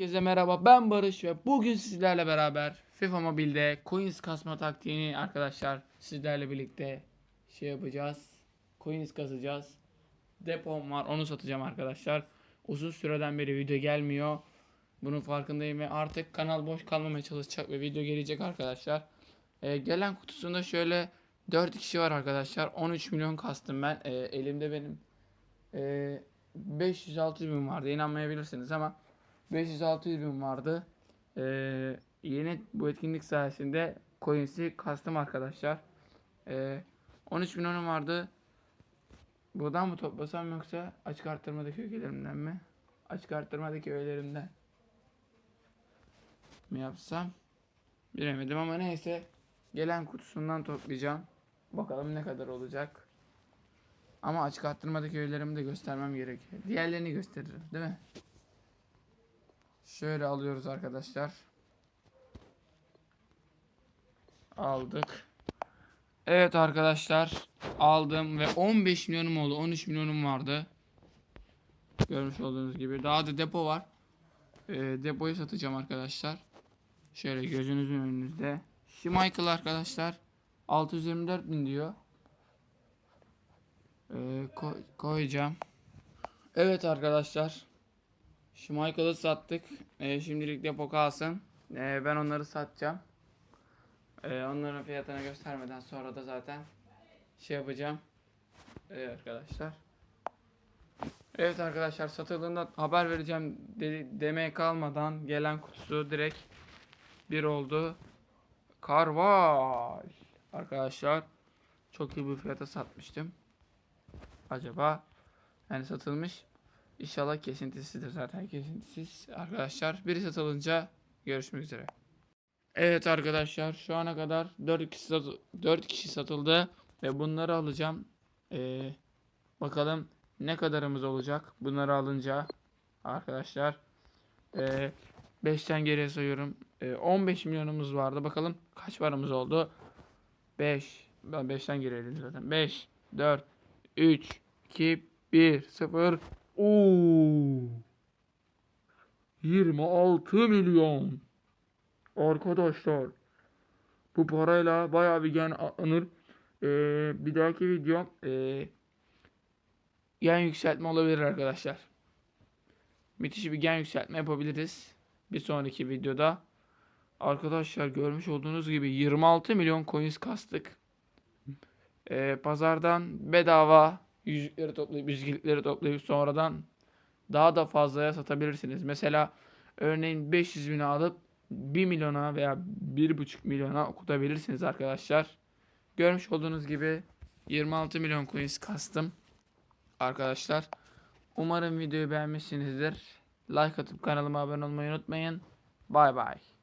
Herkese merhaba ben Barış ve bugün sizlerle beraber FIFA Mobile'de coins kasma taktiğini arkadaşlar sizlerle birlikte şey yapacağız. Coins kasacağız. Depom var onu satacağım arkadaşlar. Uzun süreden beri video gelmiyor. Bunun farkındayım ve artık kanal boş kalmamaya çalışacak ve video gelecek arkadaşlar. Ee, gelen kutusunda şöyle 4 kişi var arkadaşlar. 13 milyon kastım ben. Ee, elimde benim ee, 500-600 bin vardı inanmayabilirsiniz ama 500-600 bin vardı. Ee, yeni bu etkinlik sayesinde coins'i kastım arkadaşlar. Ee, 13 milyonum vardı. Buradan mı toplasam yoksa açık arttırmadaki ögelerimden mi? Açık arttırmadaki ögelerimden mi yapsam? Bilemedim ama neyse. Gelen kutusundan toplayacağım. Bakalım ne kadar olacak. Ama açık arttırmadaki öğelerimi de göstermem gerekiyor. Diğerlerini gösteririm değil mi? Şöyle alıyoruz arkadaşlar. Aldık. Evet arkadaşlar. Aldım ve 15 milyonum oldu. 13 milyonum vardı. Görmüş olduğunuz gibi. Daha da depo var. Ee, depoyu satacağım arkadaşlar. Şöyle gözünüzün önünüzde. Schmeichel arkadaşlar. 624 bin diyor. Ee, koy- koyacağım. Evet arkadaşlar. Schmeichel'ı sattık. Ee, şimdilik depo kalsın. Ee, ben onları satacağım. Ee, onların fiyatını göstermeden sonra da zaten şey yapacağım. Evet arkadaşlar. Evet arkadaşlar satıldığında haber vereceğim de- demeye kalmadan gelen kutusu direkt bir oldu. Karval. Arkadaşlar çok iyi bir fiyata satmıştım. Acaba yani satılmış. İnşallah kesintisidir zaten kesintisiz. Arkadaşlar biri satılınca görüşmek üzere. Evet arkadaşlar şu ana kadar 4 kişi, satı- 4 kişi satıldı ve bunları alacağım. Ee, bakalım ne kadarımız olacak bunları alınca arkadaşlar. Ee, 5'ten geriye sayıyorum. Ee, 15 milyonumuz vardı. Bakalım kaç paramız oldu? 5. Ben 5'ten geriye zaten. 5, 4, 3, 2, 1, 0. Oo. 26 milyon. Arkadaşlar. Bu parayla bayağı bir gen alınır. Ee, bir dahaki videom ee, gen yükseltme olabilir arkadaşlar. Müthiş bir gen yükseltme yapabiliriz. Bir sonraki videoda. Arkadaşlar görmüş olduğunuz gibi 26 milyon coins kastık. Ee, pazardan bedava yüzükleri toplayıp yüzükleri toplayıp sonradan daha da fazlaya satabilirsiniz. Mesela örneğin 500 bini alıp 1 milyona veya 1,5 milyona okutabilirsiniz arkadaşlar. Görmüş olduğunuz gibi 26 milyon coins kastım arkadaşlar. Umarım videoyu beğenmişsinizdir. Like atıp kanalıma abone olmayı unutmayın. Bay bay.